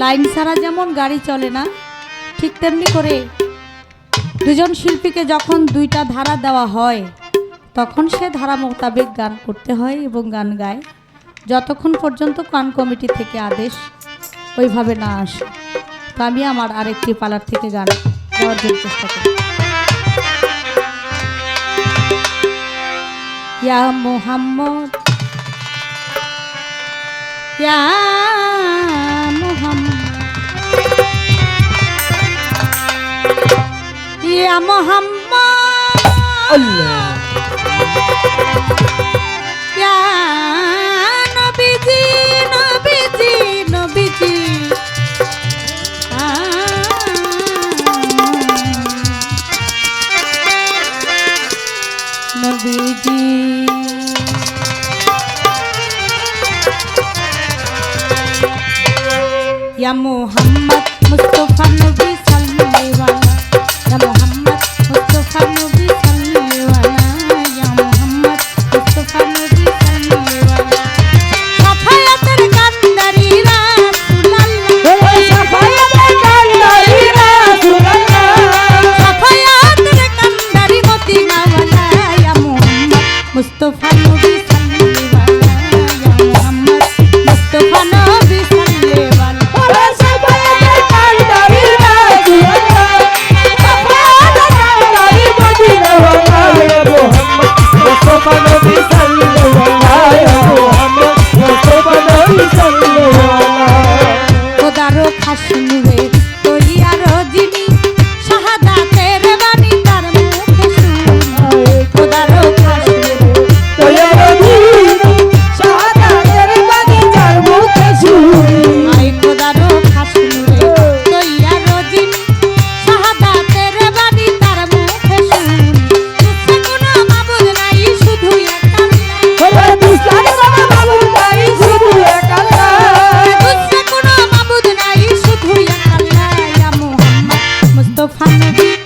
Line ছাড়া যেমন গাড়ি চলে না, ঠিক তেমনি করে দুজন শিল্পীকে যখন দুইটা ধারা দেওয়া হয়, তখন সে ধারা মোতাবেক গান করতে হয় এবং গান গায়। যতক্ষণ পর্যন্ত কান কমিটি থেকে আদেশ ওইভাবে না আসে। তো আমি আমার আরেকটি পালার থেকে গান গাওয়ার চেষ্টা করি। ইয়া মোহাম্মদ, ইয়া ইয়া মোহাম্মদ। আল্লাহ। ইয়া নবীজি নবীজি নবীজি। নবীজি। ইয়া মোহাম্মদ মুস্তফা নবী সাল্লাল্লাহু আলাইহি ওয়া সাল্লাম। the final. fun.